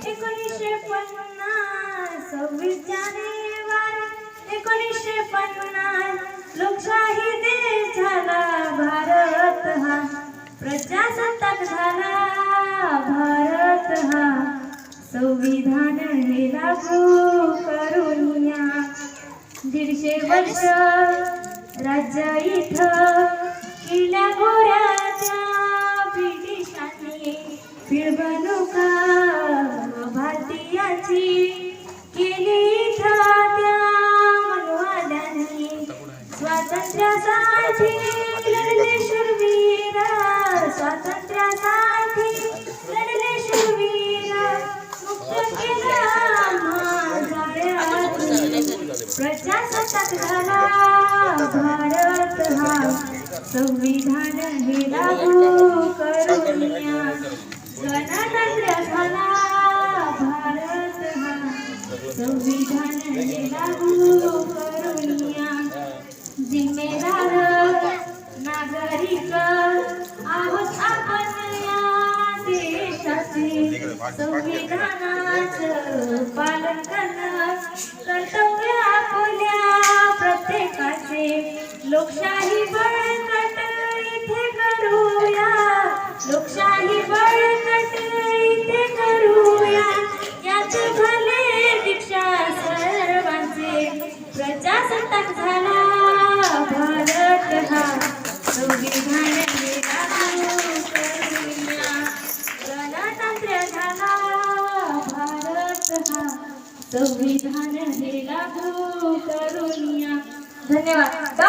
एकोणीसशे पन्नास सव्वीस जानेवारी एकोणीसशे पन्नास लोकशाही देश झाला भारत हा. प्रजासत्ताक झाला भारत हा. संविधान हे लागू करून या. दीडशे वर्ष राज्य इथं किल्ल्या गोऱ्याच्या ब्रिटिशांनी फिरवणुका भारतीयाची केली त्या मनवाल्यांनी स्वातंत्र्यासाठी लढले शूरवीर स्वातंत्र्यासाठी लढले शूरवीर मुक्त केला प्रजासत्ताक झाला भारत हा संविधान हे लागू करून संविधान हे लागू करून जिम्मेदार नागरिक आहोत आपण या देशाचे संविधानाचं पालन करणं कर्तव्य आपल्या प्रत्येकाचे लोकशाही बळकट प्रजासत्ताक झाला भारत हा संविधान गणतंत्र झाला भारत हा संविधान हे लागू धन्यवाद.